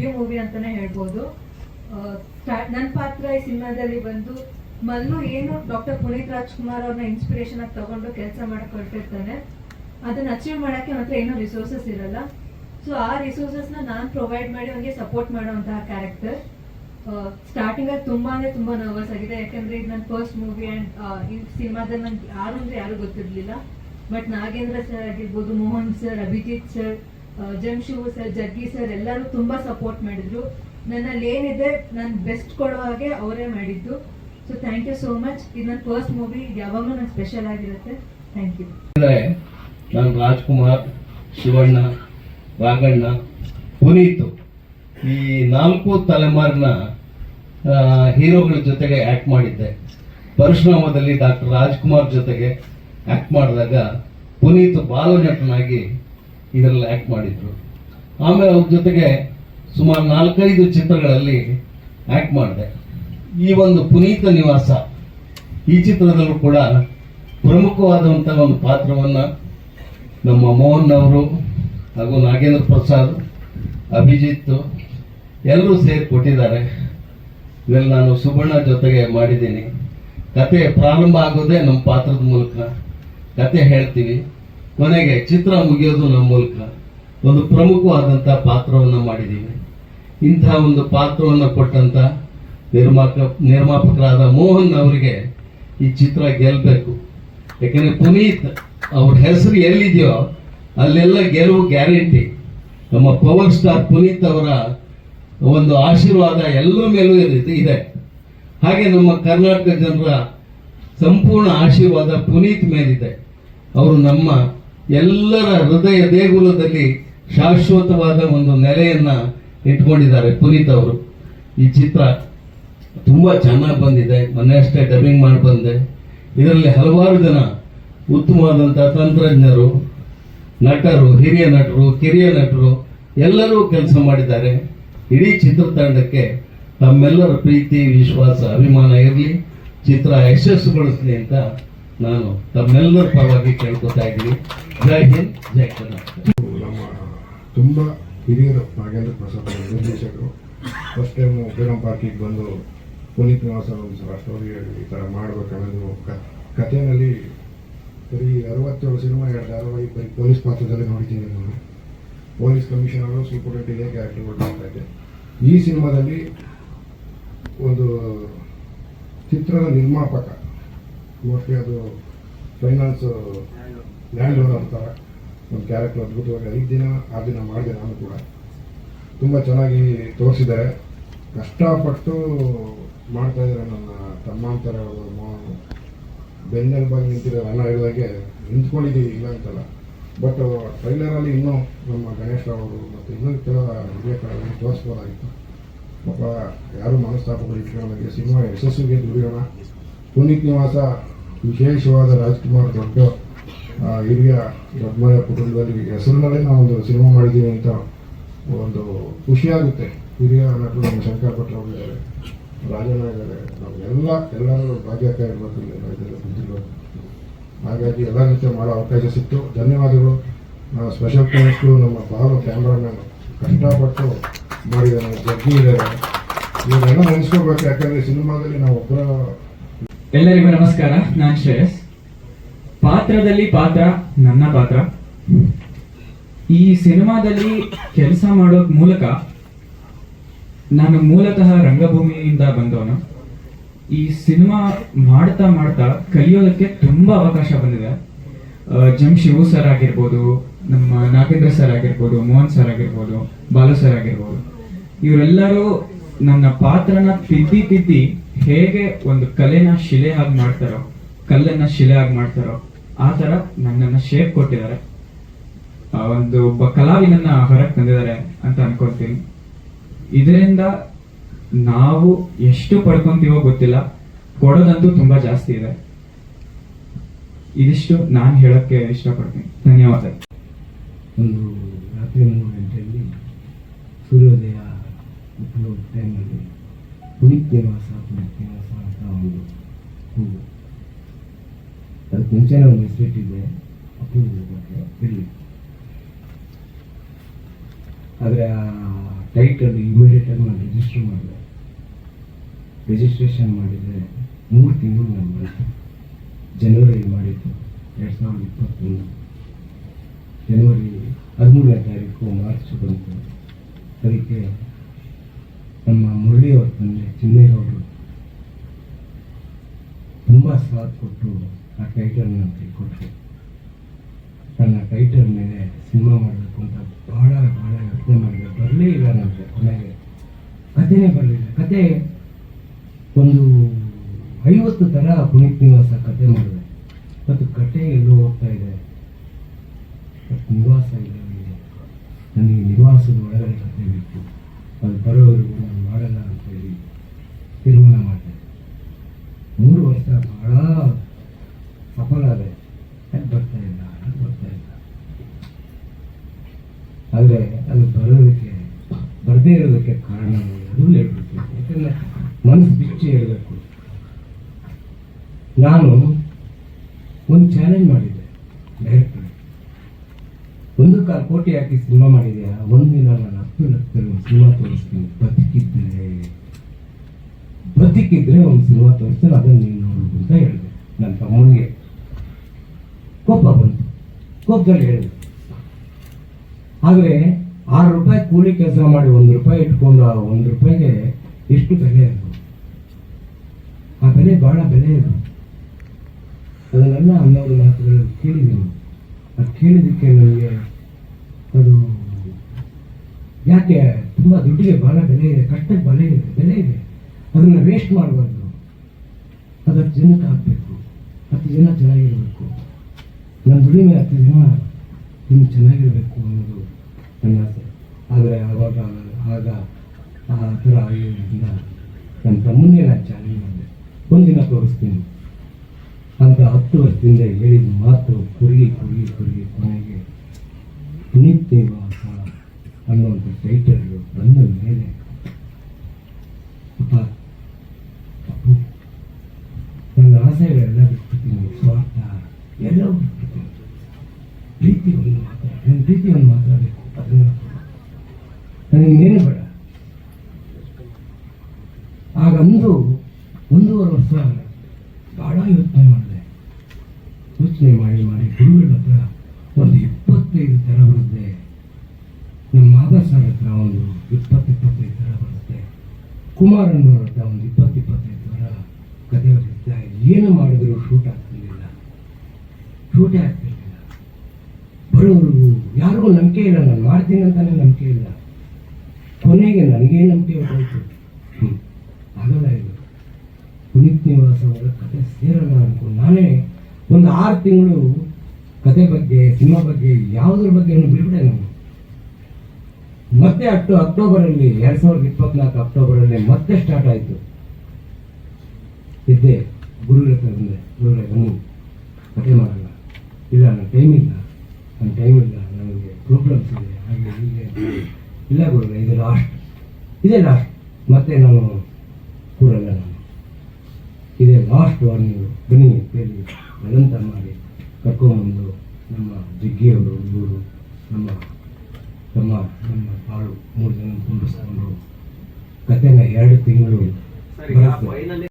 Debut movie ಅಂತಾನೆ ಹೇಳ್ಬೋದು. ನನ್ನ ಪಾತ್ರ ಈ ಸಿನಿಮಾದಲ್ಲಿ ಬಂದು ಮಲ್ಲು ಏನು ಡಾಕ್ಟರ್ ಪುನೀತ್ ರಾಜ್ಕುಮಾರ್ ಅವ್ರನ್ನ ಇನ್ಸ್ಪಿರೇಷನ್ ಆಗಿ ತಗೊಂಡು ಕೆಲಸ ಮಾಡಕ್ ಹೊರಟಿರ್ತಾನೆ ಅದನ್ನ ಅಚೀವ್ ಮಾಡೋಕ್ಕೆ ಮಾತ್ರ ಏನೋ ರಿಸೋರ್ಸಸ್ ಇರಲ್ಲ. ಸೊ ಆ ರಿಸೋರ್ಸಸ್ನ ನಾನು ಪ್ರೊವೈಡ್ ಮಾಡಿ ಅವನಿಗೆ ಸಪೋರ್ಟ್ ಮಾಡುವಂತಹ ಕ್ಯಾರೆಕ್ಟರ್ ಸ್ಟಾರ್ಟಿಂಗ್ ಅಲ್ಲಿ ತುಂಬಾ ಅಂದ್ರೆ ತುಂಬಾ ನರ್ವಸ್ ಆಗಿದೆ. ಯಾಕಂದ್ರೆ ಇದು ನನ್ನ ಫಸ್ಟ್ ಮೂವಿ ಅಂಡ್ ಈ ಸಿನಿಮಾದಲ್ಲಿ ನನ್ಗೆ ಯಾರು ಅಂದ್ರೆ ಯಾರು ಗೊತ್ತಿರ್ಲಿಲ್ಲ. ಬಟ್ ನಾಗೇಂದ್ರ ಸರ್ ಆಗಿರ್ಬೋದು, Mohan sir Abhijit sir ಜಂಶಿವು sir, Jaggi sir ಎಲ್ಲರೂ ತುಂಬಾ ಸಪೋರ್ಟ್ ಮಾಡಿದ್ರು. ನನ್ನಲ್ಲಿ ಏನಿದೆ ನಾನು ಬೆಸ್ಟ್ ಕೊಡೋ ಹಾಗೆ ಅವರೇ ಮಾಡಿದ್ದು. So thank you so much ಇದು ನನ್ನ ಫಸ್ಟ್ ಮೂವಿ ಯಾವಾಗಲೂ ನಾನು ಸ್ಪೆಷಲ್ ಆಗಿರುತ್ತೆ. ಥ್ಯಾಂಕ್ ಯು ನಾನು ರಾಜ್ಕುಮಾರ್, ಶಿವಣ್ಣ, ರಾಘಣ್ಣ, ಪುನೀತ್ ಈ ನಾಲ್ಕು ತಲೆಮಾರಿನ ಹೀರೋಗಳ ಜೊತೆಗೆ ಆ್ಯಕ್ಟ್ ಮಾಡಿದ್ದೆ. ಪರಶುರಾಮದಲ್ಲಿ ಡಾಕ್ಟರ್ ರಾಜ್ಕುಮಾರ್ ಜೊತೆಗೆ ಆ್ಯಕ್ಟ್ ಮಾಡಿದಾಗ ಪುನೀತ್ ಬಾಲನಟನಾಗಿ ಇದರಲ್ಲಿ ಆ್ಯಕ್ಟ್ ಮಾಡಿದ್ರು. ಆಮೇಲೆ ಅವ್ರ ಜೊತೆಗೆ ಸುಮಾರು ನಾಲ್ಕೈದು ಚಿತ್ರಗಳಲ್ಲಿ ಆ್ಯಕ್ಟ್ ಮಾಡಿದೆ. ಈ ಒಂದು ಪುನೀತ ನಿವಾಸ ಈ ಚಿತ್ರದಲ್ಲೂ ಕೂಡ ಪ್ರಮುಖವಾದಂಥ ಒಂದು ಪಾತ್ರವನ್ನು ನಮ್ಮ ಮೋಹನ್ ಅವರು ಹಾಗೂ ನಾಗೇಂದ್ರ ಪ್ರಸಾದ್, ಅಭಿಜಿತ್ ಎಲ್ಲರೂ ಸೇರಿ ಕೊಟ್ಟಿದ್ದಾರೆ. ಇದರಲ್ಲಿ ನಾನು ಸುಬಣ್ಣ ಜೊತೆಗೆ ಮಾಡಿದ್ದೀನಿ. ಕತೆ ಪ್ರಾರಂಭ ಆಗೋದೇ ನಮ್ಮ ಪಾತ್ರದ ಮೂಲಕ. ಕತೆ ಹೇಳ್ತೀವಿ. ಕೊನೆಗೆ ಚಿತ್ರ ಮುಗಿಯೋದು ನಮ್ಮ ಮೂಲಕ ಒಂದು ಪ್ರಮುಖವಾದಂಥ ಪಾತ್ರವನ್ನು ಮಾಡಿದ್ದೀವಿ. ಇಂಥ ಒಂದು ಪಾತ್ರವನ್ನು ಕೊಟ್ಟಂಥ ನಿರ್ಮಾಕ, ನಿರ್ಮಾಪಕರಾದ ಮೋಹನ್ ಅವರಿಗೆ ಈ ಚಿತ್ರ ಗೆಲ್ಲಬೇಕು ಯಾಕೆಂದರೆ ಪುನೀತ್ ಅವ್ರ ಹೆಸರು ಎಲ್ಲಿದೆಯೋ ಅಲ್ಲೆಲ್ಲ ಗೆಲುವು ಗ್ಯಾರಂಟಿ. ನಮ್ಮ ಪವರ್ ಸ್ಟಾರ್ ಪುನೀತ್ ಅವರ ಒಂದು ಆಶೀರ್ವಾದ ಎಲ್ಲರ ಮೇಲೂ ಇದೆ. ಹಾಗೆ ನಮ್ಮ ಕರ್ನಾಟಕ ಜನರ ಸಂಪೂರ್ಣ ಆಶೀರ್ವಾದ ಪುನೀತ್ ಮೇಲಿದೆ. ಅವರು ನಮ್ಮ ಎಲ್ಲರ ಹೃದಯ ದೇಗುಲದಲ್ಲಿ ಶಾಶ್ವತವಾದ ಒಂದು ನೆಲೆಯನ್ನ ಇಟ್ಕೊಂಡಿದ್ದಾರೆ ಪುನೀತ್ ಅವರು. ಈ ಚಿತ್ರ ತುಂಬಾ ಚೆನ್ನಾಗಿ ಬಂದಿದೆ. ಮೊನ್ನೆ ಅಷ್ಟೇ ಡಬ್ಬಿಂಗ್ ಮಾಡಿ ಬಂದೆ. ಇದರಲ್ಲಿ ಹಲವಾರು ಜನ ಉತ್ತಮವಾದಂಥ ತಂತ್ರಜ್ಞರು, ನಟರು, ಹಿರಿಯ ನಟರು, ಕಿರಿಯ ನಟರು ಎಲ್ಲರೂ ಕೆಲಸ ಮಾಡಿದ್ದಾರೆ. ಇಡೀ ಚಿತ್ರತಂಡಕ್ಕೆ ತಮ್ಮೆಲ್ಲರ ಪ್ರೀತಿ, ವಿಶ್ವಾಸ, ಅಭಿಮಾನ ಇರಲಿ, ಚಿತ್ರ ಯಶಸ್ಸುಗೊಳಿಸಲಿ ಅಂತ ನಾನು ತಮ್ಮೆಲ್ಲರ ಪರವಾಗಿ ಕೇಳ್ಕೊತಾ ಇದ್ದೀನಿ. ಜೈ ಹಿಂದ್, ಜೈ ಕರ್ನಾಟಕ ನಮ್ಮ ತುಂಬ ಹಿರಿಯರು ನಾಗೇಂದ್ರ ಪ್ರಸಾದ್ ನಿರ್ದೇಶಕರು. ಫಸ್ಟ್ ಟೈಮ್ ಫ್ರೀಡಮ್ ಪಾರ್ಟಿಗೆ ಬಂದು ಪುನೀತ್ ನಿವಾಸ ಸಲ ಸ್ಟೋರಿ ಈ ಥರ ಮಾಡಬೇಕನ್ನೋದು ಕ- ಕಥೆನಲ್ಲಿ ಬರೀ ಅರವತ್ತೇಳು ಸಿನಿಮಾ ಎರಡು ಧಾರಾವಾಹಿ ಬರೀ ಪೊಲೀಸ್ ಪಾತ್ರದಲ್ಲಿ ನೋಡಿದ್ದೀನಿ ನಾನು. ಪೊಲೀಸ್ ಕಮಿಷನರು ಸೂಪರ್ ಇದೆ ಕ್ಯಾರೆಕ್ಟರ್ ಕೊಡ್ತಾ ಇದೆ ಈ ಸಿನಿಮಾದಲ್ಲಿ ಒಂದು ಚಿತ್ರದ ನಿರ್ಮಾಪಕ ಮೋಸ್ಟ್ಲಿ ಅದು ಫೈನಾನ್ಸ್ ಲ್ಯಾಂಡ್ ಓನರ್ ಅಂತಾರೆ ಒಂದು ಕ್ಯಾರೆಕ್ಟರ್ ಅದ್ಭುತವಾಗಿ ಐದು ದಿನ, ಆರು ದಿನ ಮಾಡಿದೆ ನಾನು ಕೂಡ. ತುಂಬ ಚೆನ್ನಾಗಿ ತೋರಿಸಿದ್ದಾರೆ ಕಷ್ಟಪಟ್ಟು ಮಾಡ್ತಾ ಇದ್ದಾರೆ ನನ್ನ ತಮ್ಮ ಅಂತಾರೆ ಮೋಹನ್ ಬೆನ್ನೆಲುಬಾಗಿ ನಿಂತಿದ್ದಾರೆ, ಅನ್ನ ಹೇಳಿದಾಗೆ ನಿಂತ್ಕೊಂಡಿದ್ದೀವಿ, ಇಲ್ಲ ಅಂತಲ್ಲ. ಬಟ್ ಟ್ರೈಲರಲ್ಲಿ ಇನ್ನೂ ನಮ್ಮ ಗಣೇಶ್ ಅವರು ಮತ್ತು ಇನ್ನೂ ಕೆಲವು ಹಿರಿಯ ಕಡೆಗಳಲ್ಲಿ ತೋರಿಸ್ಬೋದಾಗಿತ್ತು. ಪಾಪ ಯಾರು ಮನಸ್ತಾಪಗಳು ಇಟ್ಕೊಳ್ಳೋದಾಗೆ ಸಿನಿಮಾ ಯಶಸ್ವಿಗೆ ದುಡಿಯೋಣ. ಪುನೀತ್ ನಿವಾಸ ವಿಶೇಷವಾದ ರಾಜ್ಕುಮಾರ್ ದೊಡ್ಡ ಹಿರಿಯ ದೊಡ್ಡ ಕುಟುಂಬದಲ್ಲಿ ಹೆಸರಿನಲ್ಲೇ ಒಂದು ಸಿನಿಮಾ ಮಾಡಿದ್ದೀವಿ ಅಂತ ಒಂದು ಖುಷಿಯಾಗುತ್ತೆ ಹಿರಿಯ ನಟರು ನಮ್ಮ ಶಂಕರ್ ಅವರು ಇದ್ದಾರೆ, ರಾಜಣ್ಣ ಇದ್ದಾರೆ, ನಾವು ಎಲ್ಲ, ಎಲ್ಲರೂ ಭಾಗ್ಯಕ ಇರಬೇಕು ಇಲ್ಲ ಇದೆಲ್ಲ ಹಾಗಾಗಿ ಎಲ್ಲ ರೀತಿಯ ಮಾಡೋ ಅವಕಾಶ ಸಿಕ್ತು. ಧನ್ಯವಾದಗಳು. ಸ್ಪೆಷಲ್ ಥ್ಯಾಂಕ್ಸು ನಮ್ಮ ಬಾಲು ಕ್ಯಾಮ್ರಾಮ್ಯಾನ್ ಕಷ್ಟಪಟ್ಟು ಮಾಡಿದ್ದಾರೆ ಜಗ್ಗಿ ಇದ್ದಾರೆ. ಇವನ್ನೆಲ್ಲ ನೆನೆಸ್ಕೋಬೇಕು ಯಾಕಂದರೆ ಸಿನಿಮಾದಲ್ಲಿ ನಾವು ಒಬ್ಬರ ಎಲ್ಲರಿಗೂ ನಮಸ್ಕಾರ, ನಾನ್ ಶ್ರೇಯಸ್. ಪಾತ್ರದಲ್ಲಿ ಪಾತ್ರ, ನನ್ನ ಪಾತ್ರ. ಈ ಸಿನಿಮಾದಲ್ಲಿ ಕೆಲಸ ಮಾಡೋ ಮೂಲಕ ನಾನು ಮೂಲತಃ ರಂಗಭೂಮಿಯಿಂದ ಬಂದವನು. ಈ ಸಿನಿಮಾ ಮಾಡ್ತಾ ಮಾಡ್ತಾ ಕಲಿಯೋದಕ್ಕೆ ತುಂಬಾ ಅವಕಾಶ ಬಂದಿದೆ. ಜಮ್ ಶಿವು ಸರ್ ಆಗಿರ್ಬೋದು, ನಮ್ಮ ನಾಗೇಂದ್ರ ಸರ್ ಆಗಿರ್ಬೋದು, ಮೋಹನ್ ಸರ್ ಆಗಿರ್ಬೋದು, ಬಾಲು ಸರ್ ಆಗಿರ್ಬೋದು. ಇವರೆಲ್ಲರೂ ನನ್ನ ಪಾತ್ರನ ತಿದ್ದಿ ತಿದ್ದಿ ಹೇಗೆ ಒಂದು ಕಲೆನ ಶಿಲೆ ಆಗಿ ಮಾಡ್ತಾರೋ, ಕಲ್ಲನ್ನ ಶಿಲೆ ಆಗಿ ಮಾಡ್ತಾರೋ, ಆ ತರ ನನ್ನನ್ನ ಶೇಪ್ ಕೊಟ್ಟಿದ್ದಾರೆ. ಒಂದು ಒಬ್ಬ ಕಲಾವಿನನ್ನ ಹೊರಗೆ ತಂದಿದ್ದಾರೆ ಅಂತ ಅನ್ಕೊಳ್ತೀನಿ ಇದರಿಂದ ನಾವು ಎಷ್ಟು ಪಡ್ಕೊಂತೀವೋ ಗೊತ್ತಿಲ್ಲ, ಕೊಡೋದಂತೂ ತುಂಬಾ ಜಾಸ್ತಿ ಇದೆ. ಇದಿಷ್ಟು ನಾನು ಹೇಳಕ್ಕೆ ಇಷ್ಟಪಡ್ತೀನಿ. ಧನ್ಯವಾದ. ಒಂದು ರಾತ್ರಿ ಮೂರು ಗಂಟೆಯಲ್ಲಿ ಸೂರ್ಯೋದಯ ಟೈಮಲ್ಲಿ ಅಂತ ಒಂದು ಹೂವು ಅದಕ್ಕೆ ಮುಂಚೆನೇ ಬಗ್ಗೆ ಇಲ್ಲಿ ಆದರೆ ಆ ಟೈಟಲ್ ಇಮಿಡಿಯೇಟಾಗಿ ನಾನು ರಿಜಿಸ್ಟರ್ ಮಾಡಿದೆ. ರಿಜಿಸ್ಟ್ರೇಷನ್ ಮಾಡಿದರೆ ಮೂರು ತಿಂಗಳು ನಾನು ಬಂತು ಜನವರಿ ಮಾಡಿದ್ದು, ಎರಡು ಸಾವಿರದ ಇಪ್ಪತ್ತೊಂದು. ಜನವರಿ ಹದಿಮೂರನೇ ತಾರೀಕು ಮಾರ್ಚ್ ಬಂತು. ಅದಕ್ಕೆ ನಮ್ಮ ಮುರಳಿಯವ್ರ ತಂದೆ ಚಿನ್ನೇಗೌಡರು ತುಂಬ ಸಾಥ್ ಕೊಟ್ಟು ಆ ಟೈಟಲ್ ನನಗೆ ಕೊಟ್ಟರು ನನ್ನ ಟೈಟಲ್ ಮೇಲೆ ಸಿನಿಮಾ ಮಾಡಬೇಕು ಅಂತ ಭಾಳ ಭಾಳ ಯೋಚನೆ ಮಾಡಿದೆ ಬರಲೇ ಇಲ್ಲ ನನಗೆ ಕೊನೆಗೆ. ಕಥೆನೇ ಬರಲಿಲ್ಲ. ಕತೆ ಒಂದು ಐವತ್ತು ಥರ ಪುನೀತ್ ನಿವಾಸ ಕತೆ ಮಾಡಿದೆ. ಮತ್ತು ಕತೆ ಎಲ್ಲೋ ಹೋಗ್ತಾ ಇದೆ. ನಿವಾಸ ಇಲ್ಲ ಇಲ್ಲಿ ನನಗೆ ನಿವಾಸದ ಒಳಗಡೆ ಕತೆ ಬೇಕು ಅದು ಬರೋವರೆಗೂ ನಾನು ಮಾಡಲ್ಲ ಅಂತೇಳಿ ತೀರ್ಮಾನ ಮಾಡಿದೆ ಮೂರು ವರ್ಷ ಬಹಳ ಸಫಲ ಆದೆ ಯಾಕೆ ಬರ್ತಾ ಇಲ್ಲ ಯಾಕೆ ಬರ್ತಾ ಇಲ್ಲ ಆದರೆ ಅದು ಬರೋದಕ್ಕೆ ಬರದೇ ಇರೋದಕ್ಕೆ ಕಾರಣ ಅದು ಹೇಳ್ಬಿಡ್ತೀನಿ ಯಾಕಂದರೆ ಮನಸ್ಸು ಬಿಚ್ಚಿ ಹೇಳಬೇಕು ನಾನು ಒಂದು ಚಾಲೆಂಜ್ ಮಾಡಿದ್ದೆ ಡೈರೆಕ್ಟರ್ ಒಂದು ಕಾಲು ಕೋಟಿ ಹಾಕಿ ಸಿನಿಮಾ ಒಂದು ದಿನ ನಾನು ಹತ್ತು ಲಕ್ಷದಲ್ಲಿ ಒಂದು ಸಿನಿಮಾ ತೋರಿಸ್ತೀನಿ. ಬದುಕಿದ್ರೆ ಬದುಕಿದ್ರೆ ಒಂದು ಸಿನಿಮಾ ತೋರಿಸ್ತೀನಿ, ಅದನ್ನು ನೀನು ನೋಡು ಅಂತ ಹೇಳಿದೆ. ನನ್ನ ತಮ್ಮನಿಗೆ ಕೋಪ ಬಂತು. ಕೋಪದಲ್ಲಿ ಹೇಳಿದೆ. ಆದರೆ ಆರು ರೂಪಾಯಿ ಕೂಲಿ ಕೆಲಸ ಮಾಡಿ ಒಂದು ರೂಪಾಯಿ ಇಟ್ಕೊಂಡು ಆ ಒಂದು ರೂಪಾಯಿಗೆ ಎಷ್ಟು ಬೆಲೆ ಅದು ಆ ಬೆಲೆ ಭಾಳ ಬೆಲೆ ಅದು ಅದನ್ನೆಲ್ಲ ಹನ್ನೊಂದು ಮಾತುಗಳು ಕೇಳಿದ್ದೀನಿ ಅದು ಕೇಳಿದ್ದಕ್ಕೆ ನನಗೆ ಅದು ಯಾಕೆ ತುಂಬ ದುಡ್ಡಿಗೆ ಬಹಳ ಬೆಲೆ ಇದೆ, ಕಷ್ಟಕ್ಕೆ ಬೆಲೆ ಇದೆ ಬೆಲೆ ಇದೆ. ಅದನ್ನು ವೇಸ್ಟ್ ಮಾಡಬಾರ್ದು ಅದು ಹತ್ತು ಜನಕ್ಕೆ ಹಾಕಬೇಕು. ಹತ್ತು ಜನ ಚೆನ್ನಾಗಿರಬೇಕು. ನನ್ನ ದುಡಿಮೆ ಹತ್ತು ಜನ ಇನ್ನು ಚೆನ್ನಾಗಿರಬೇಕು ಅನ್ನೋದು ನನ್ನ ಆಸೆ. ಆದರೆ ಆವಾಗ ಆಗ ಆ ಥರ ಆಗಿರೋದ್ರಿಂದ ನನ್ನ ತಮ್ಮನ್ನೇ ನಾನು ಚಾಲೆಂಜ್ ಮಾಡಿದೆ. ಒಂದಿನ ತೋರಿಸ್ತೀನಿ. ಅಂತ ಹತ್ತು ವರ್ಷದಿಂದ ಹೇಳಿದ ಮಾತು ಕುರುಗಿ ಕುರುಗಿ ಕುರುಗಿ ಕೊನೆಗೆ ಪುನೀತ್ ನಿವಾಸ ಅನ್ನುವಂಥ ಟೈಟಲ್ ಬಂದ ಮೇಲೆ ಅಪ್ಪ, ಅಪ್ಪು, ನನ್ನ ಆಸೆಗಳೆಲ್ಲ ಬಿಟ್ಬಿಡ್ತೀನಿ, ಸ್ವಾರ್ಥ, ಎಲ್ಲವೂ ಬಿಟ್ಬಿಡ್ತೀನಿ. ಪ್ರೀತಿ ಒಂದು ಮಾತ್ರ, ನನ್ನ ಪ್ರೀತಿ ಒಂದು ಮಾತ್ರ ಬೇಕು. ಅದನ್ನ ನನಗೇನು ಬೇಡ. ಆಗಂದು ಒಂದೂವರೆ ವರ್ಷ ಬಹಳ ಯೋಚನೆ ಮಾಡಿದೆ ಯೋಚನೆ ಮಾಡಿ ಮಾಡಿ ಗುರುಗಳ ಹತ್ರ ಒಂದು ಇಪ್ಪತ್ತೈದು ಥರ ಬರುತ್ತೆ. ನಮ್ಮ ಮಾಧವ ಸರ್ ಹತ್ರ ಒಂದು ಇಪ್ಪತ್ತು ಇಪ್ಪತ್ತೈದು ಥರ ಬರುತ್ತೆ. ಕುಮಾರಣ್ಣವ್ರ ಹತ್ರ ಒಂದು ಇಪ್ಪತ್ತು ಇಪ್ಪತ್ತೈದು ಥರ ಕಥೆ ಬರುತ್ತೆ ಏನು ಮಾಡಿದ್ರು ಶೂಟ್ ಆಗ್ತಿರ್ಲಿಲ್ಲ. ಶೂಟೇ ಆಗ್ತಿರ್ಲಿಲ್ಲ. ಬರೋರು ಯಾರಿಗೂ ನಂಬಿಕೆ ಇಲ್ಲ. ನಾನು ಮಾಡ್ತೀನಿ ಅಂತಾನೆ ನಂಬಿಕೆ ಇಲ್ಲ. ಕೊನೆಗೆ ನನಗೇ ನಂಬಿಕೆ ಹೋಯ್ತು. ಆಗಲ್ಲ ಇದು. ಪುನೀತ್ ನಿವಾಸ ಅವರ ಕತೆ ಸೇರಲ್ಲ ಅನ್ಕೊಂಡು ನಾನೇ ಒಂದು ಆರು ತಿಂಗಳು ಕತೆ ಬಗ್ಗೆ, ಸಿನಿಮಾ ಬಗ್ಗೆ, ಯಾವುದ್ರ ಬಗ್ಗೆ ಬಿಡ್ಬಿಟ್ಟೆ ನಾವು ಮತ್ತೆ ಅಕ್ಟೋ ಅಕ್ಟೋಬರಲ್ಲಿ, ಎರಡ್ ಸಾವಿರದ ಇಪ್ಪತ್ನಾಲ್ಕು ಅಕ್ಟೋಬರಲ್ಲಿ ಮತ್ತೆ ಸ್ಟಾರ್ಟ್ ಆಯಿತು. ಇದ್ದೆ ಗುರು ಬಂದೆ. ಗುರುಗಳೇ, ಬನ್ನಿ. ಕತೆ ಮಾಡಲ್ಲ ಇಲ್ಲ ನನ್ನ ಟೈಮ್ ಇಲ್ಲ. ನನ್ನ ಟೈಮ್ ಇಲ್ಲ. ನನಗೆ ಪ್ರಾಬ್ಲಮ್ಸ್ ಇದೆ. ಹಾಗೆ ಹೀಗೆ. ಇಲ್ಲ ಗುರುಗಳೇ, ಇದು ಲಾಸ್ಟ್ ಇದೆ ಲಾಸ್ಟ್ ಮತ್ತೆ ನಾನು ಕೂರಲ್ಲ ನಾನು. ಲಾಸ್ಟ್ ವಾರ್ನಿಂಗು ಬನ್ನಿ ಹೇಳಿ ಅನಂತ ಮಾಡಿ ಕರ್ಕೊಂಬಂದು ನಮ್ಮ ಜಗ್ಗಿಯವರು ಇವರು ನಮ್ಮ ತಮ್ಮ ನಮ್ಮ ಬಾಳು ಮೂರು ಜನ ಕುಂಡಿಸ್ಕೊಂಡು ಕತೆನ ಎರಡು ತಿಂಗಳು